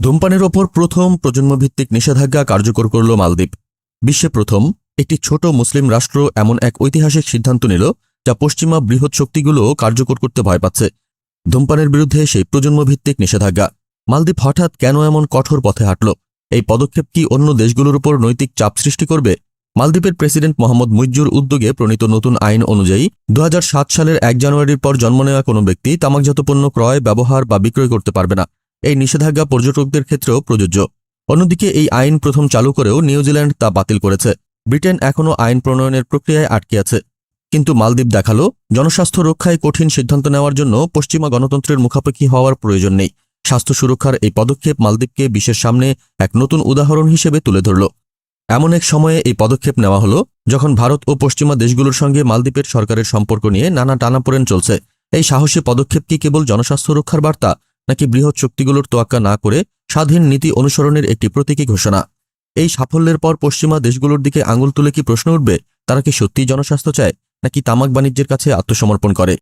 ধূমপানের ওপর প্রথম প্রজন্মভিত্তিক নিষেধাজ্ঞা কার্যকর করল মালদ্বীপ। বিশ্বে প্রথম একটি ছোট মুসলিম রাষ্ট্র এমন এক ঐতিহাসিক সিদ্ধান্ত নিল, যা পশ্চিমা বৃহৎ শক্তিগুলো কার্যকর করতে ভয় পাচ্ছে। ধূমপানের বিরুদ্ধে সেই প্রজন্মভিত্তিক নিষেধাজ্ঞা। মালদ্বীপ হঠাৎ কেন এমন কঠোর পথে হাঁটল? এই পদক্ষেপ কি অন্য দেশগুলোর উপর নৈতিক চাপ সৃষ্টি করবে? মালদ্বীপের প্রেসিডেন্ট মোহাম্মদ মুইজ্জুর উদ্যোগে প্রণীত নতুন আইন অনুযায়ী দু হাজার সাত সালের এক জানুয়ারির পর জন্ম নেওয়া কোনো ব্যক্তি তামাকজাত পণ্য ক্রয়, ব্যবহার বা বিক্রয় করতে পারবে না। এই নিষেধাজ্ঞা পর্যটকদের ক্ষেত্রেও প্রযোজ্য। অন্যদিকে এই আইন প্রথম চালু করেও নিউজিল্যান্ড তা বাতিল করেছে। ব্রিটেন এখনও আইন প্রণয়নের প্রক্রিয়ায় আটকে আছে। কিন্তু মালদ্বীপ দেখাল, জনস্বাস্থ্য রক্ষায় কঠিন সিদ্ধান্ত নেওয়ার জন্য পশ্চিমা গণতন্ত্রের মুখাপেক্ষি হওয়ার প্রয়োজন নেই। স্বাস্থ্য সুরক্ষার এই পদক্ষেপ মালদ্বীপকে বিশ্বের সামনে এক নতুন উদাহরণ হিসেবে তুলে ধরল। এমন এক সময়ে এই পদক্ষেপ নেওয়া হলো, যখন ভারত ও পশ্চিমা দেশগুলোর সঙ্গে মালদ্বীপের সরকারের সম্পর্ক নিয়ে নানা টানাপোড়েন চলছে। এই সাহসী পদক্ষেপ কি কেবল জনস্বাস্থ্য রক্ষার বার্তা নাকি বৃহৎ শক্তিগুলোর তোয়াক্কা না করে স্বাধীন নীতি অনুসরণের একটি প্রতীকী ঘোষণা? এই সাফল্যের পর পশ্চিমা দেশগুলোর দিকে আঙুল তুলে কি প্রশ্ন উঠবে? তারা কি সত্যিই জনস্বাস্থ্য চায়? নাকি তামাক বাণিজ্যের কাছে আত্মসমর্পণ করে?